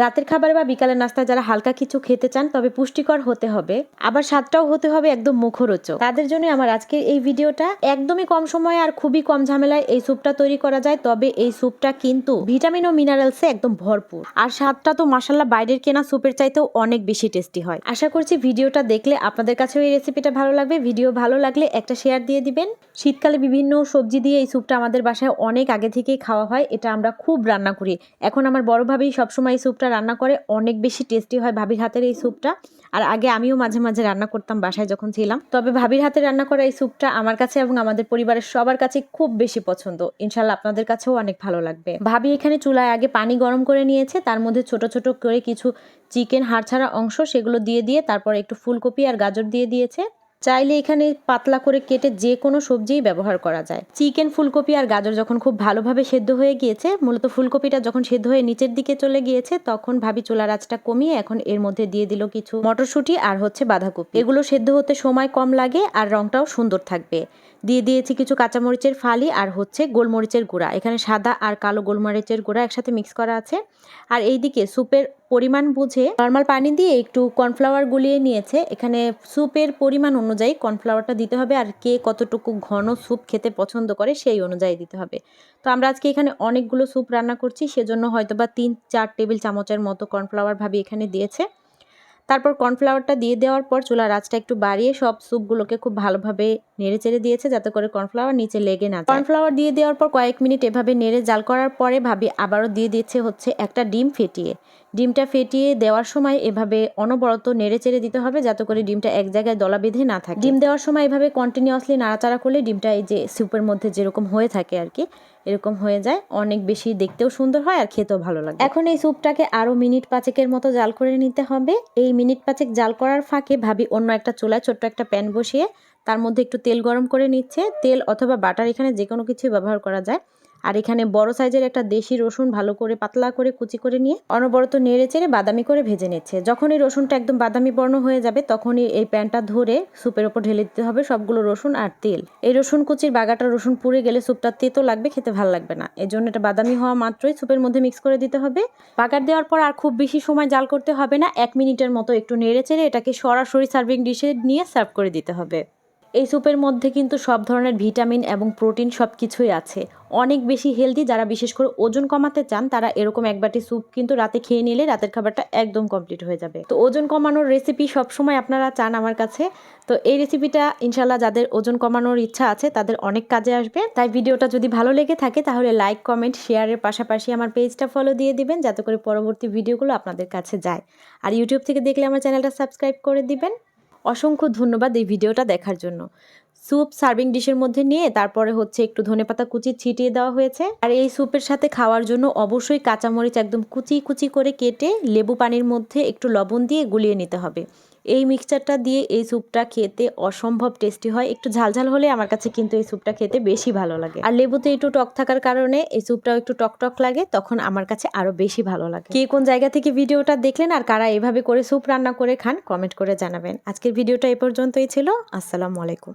রাতের খাবার বা বিকালের নাস্তায় যারা হালকা কিছু খেতে চান, তবে পুষ্টিকর হতে হবে। আবার স্বাদটাও হতে হবে একদম মুখরোচক। তাদের জন্য আমার আজকের এই ভিডিওটা একদমই কম সময়ে আর খুবই কম ঝামেলায় এই স্যুপটা তৈরি করা যায়, তবে এই স্যুপটা কিন্তু ভিটামিন ও মিনারেলসে একদম ভরপুর। আর স্বাদটা তো মাসাল্লাহ বাইরের কেনা স্যুপের চাইতেও অনেক বেশি টেস্টি হয়। আশা করছি ভিডিওটা দেখলে আপনাদের কাছেও এই রেসিপিটা ভালো লাগবে। ভিডিও ভালো লাগলে একটা শেয়ার দিয়ে দিবেন। শীতকালে বিভিন্ন সবজি দিয়ে এই স্যুপটা আমাদের বাসায় অনেক আগে থেকেই খাওয়া হয়, এটা আমরা খুব রান্না করি। এখন আমার বড় ভাবি সবসময় এই স্যুপটা রান্না করে অনেক বেশি টেস্টি হয় ভাবির হাতের এই স্যুপটা আর আগে আমিও মাঝে মাঝে রান্না করতাম বাসায় যখন ছিলাম। তবে ভাবির হাতে রান্না করা এই স্যুপটা আমার কাছে এবং আমাদের পরিবারের সবার কাছে খুব বেশি পছন্দ। ইনশাল্লাহ আপনাদের কাছেও অনেক ভালো লাগবে। ভাবি এখানে চুলায় আগে পানি গরম করে নিয়েছে, তার মধ্যে ছোট ছোট করে কিছু চিকেন হাড় ছাড়া অংশ সেগুলো দিয়ে দিয়ে তারপর একটু ফুলকপি আর গাজর দিয়ে দিয়েছে। চাইলে এখানে পাতলা করে কেটে যে কোনো সবজিই ব্যবহার করা যায়। চিকেন ফুলকপি আর গাজর যখন খুব ভালোভাবে সেদ্ধ হয়ে গিয়েছে, মূলত ফুলকপিটা যখন সেদ্ধ হয়ে নিচের দিকে চলে গিয়েছে, তখন ভাবি চোলা রাজটা কমিয়ে এখন এর মধ্যে দিয়ে দিল কিছু মটরশুঁটি আর হচ্ছে বাঁধাকপি। এগুলো সেদ্ধ হতে সময় কম লাগে আর রংটাও সুন্দর থাকবে। দিয়ে দিয়েছি কিছু কাঁচামরিচের ফালি আর হচ্ছে গোলমরিচের গুঁড়া। এখানে সাদা আর কালো গোলমরিচের গুঁড়া একসাথে মিক্স করা আছে। আর এইদিকে স্যুপের পরিমাণ বুঝে নর্মাল পানি দিয়ে একটু কর্নফ্লাওয়ার গুলিয়ে নিয়েছে। এখানে স্যুপের পরিমাণ অনুযায়ী কর্নফ্লাওয়ারটা দিতে হবে আর কে কতটুকু ঘন স্যুপ খেতে পছন্দ করে সেই অনুযায়ী দিতে হবে। তো আমরা আজকে এখানে অনেকগুলো স্যুপ রান্না করছি, সেজন্য হয়তো বা তিন, চার টেবিল চামচের মতো কর্নফ্লাওয়ার ভাবি এখানে দিয়েছে। তারপর কর্নফ্লাওয়ারটা দিয়ে দেওয়ার পর চুলার আঁচটা একটু বাড়িয়ে সব স্যুপগুলোকে খুব ভালোভাবে নেড়ে চেড়ে দিয়েছে যাতে করে কর্নফ্লাওয়ার নিচে লেগে না কর্নফ্লাওয়ার দিয়ে দেওয়ার পর কয়েক মিনিট এভাবে নেড়ে জাল করার পরে ভাবি আবারও দিয়ে দিচ্ছে হচ্ছে একটা ডিম ফেটিয়ে। ডিমটা ফেটিয়ে দেওয়ার সময় এভাবে অনবরত নেড়ে চেড়ে দিতে হবে যাতে করে ডিমটা এক জায়গায় দলা বেঁধে না থাকে। ডিম দেওয়ার সময় এভাবে কন্টিনিউয়াসলি নাড়াচাড়া করলে ডিমটা এই যে স্যুপের মধ্যে যেরকম হয়ে থাকে আর কি, এরকম হয়ে যায়। অনেক বেশি দেখতেও সুন্দর হয় আর খেতেও ভালো লাগে। এখন এই স্যুপটাকে আরও মিনিট পাঁচেকের মতো জাল করে নিতে হবে। এই মিনিট পাঁচেক জাল করার ফাঁকে ভাবি অন্য একটা চুলায় ছোট্ট একটা প্যান বসিয়ে তার মধ্যে একটু তেল গরম করে নিচ্ছে। তেল অথবা বাটার এখানে যে কোনো কিছু ব্যবহার করা যায়। আর এখানে বড় সাইজের একটা দেশি রসুন ভালো করে পাতলা করে কুচি করে নিয়ে অনবরত নেড়ে চেড়ে বাদামি করে ভেজে নিচ্ছে। যখন এই রসুনটা একদম বাদামি বর্ণ হয়ে যাবে, তখনই এই প্যানটা ধরে স্যুপের ওপর ঢেলে দিতে হবে সবগুলো রসুন আর তেল। এই রসুন কুচির বাগাটা রসুন পুড়ে গেলে স্যুপটা তেতো লাগবে, খেতে ভালো লাগবে না। এই জন্য এটা বাদামি হওয়া মাত্রই স্যুপের মধ্যে মিক্স করে দিতে হবে। বাগার দেওয়ার পর আর খুব বেশি সময় জাল করতে হবে না। এক মিনিটের মতো একটু নেড়ে চেড়ে এটাকে সরাসরি সার্ভিং ডিশে নিয়ে সার্ভ করে দিতে হবে। এই স্যুপের মধ্যে কিন্তু সব ধরনের ভিটামিন এবং প্রোটিন সব কিছুই আছে। অনেক বেশি হেলদি যারা বিশেষ করে ওজন কমাতে চান, তারা এরকম এক বাটি স্যুপ কিন্তু রাতে খেয়ে নিলে রাতের খাবারটা একদম কমপ্লিট হয়ে যাবে। তো ওজন কমানোর রেসিপি সবসময় আপনারা চান আমার কাছে। তো এই রেসিপিটা ইনশাল্লাহ যাদের ওজন কমানোর ইচ্ছা আছে, তাদের অনেক কাজে আসবে। তাই ভিডিওটা যদি ভালো লেগে থাকে, তাহলে লাইক কমেন্ট শেয়ারের পাশাপাশি আমার পেজটা ফলো দিয়ে দিবেন, যাতে করে পরবর্তী ভিডিওগুলো আপনাদের কাছে যায়। আর ইউটিউব থেকে দেখলে আমার চ্যানেলটা সাবস্ক্রাইব করে দিবেন। অসংখ্য ধন্যবাদ এই ভিডিওটা দেখার জন্য। স্যুপ সার্ভিং ডিশের মধ্যে নিয়ে তারপরে হচ্ছে একটু ধনেপাতা কুচি ছিটিয়ে দেওয়া হয়েছে। আর এই স্যুপের সাথে খাওয়ার জন্য অবশ্যই কাঁচামরিচ একদম কুচি কুচি করে কেটে লেবু পানির মধ্যে একটু লবণ দিয়ে গুলিয়ে নিতে হবে। এই মিক্সচারটা দিয়ে এই স্যুপটা খেতে অসম্ভব টেস্টি হয়। একটু ঝালঝাল হলে আমার কাছে কিন্তু এই স্যুপটা খেতে বেশি ভালো লাগে। আর লেবুতে একটু টক থাকার কারণে এই স্যুপটাও একটু টক টক লাগে, তখন আমার কাছে আরও বেশি ভালো লাগে। কে কোন জায়গা থেকে ভিডিওটা দেখলেন আর কারা এভাবে করে স্যুপ রান্না করে খান কমেন্ট করে জানাবেন। আজকের ভিডিওটা এ পর্যন্তই ছিল। আসসালামু আলাইকুম।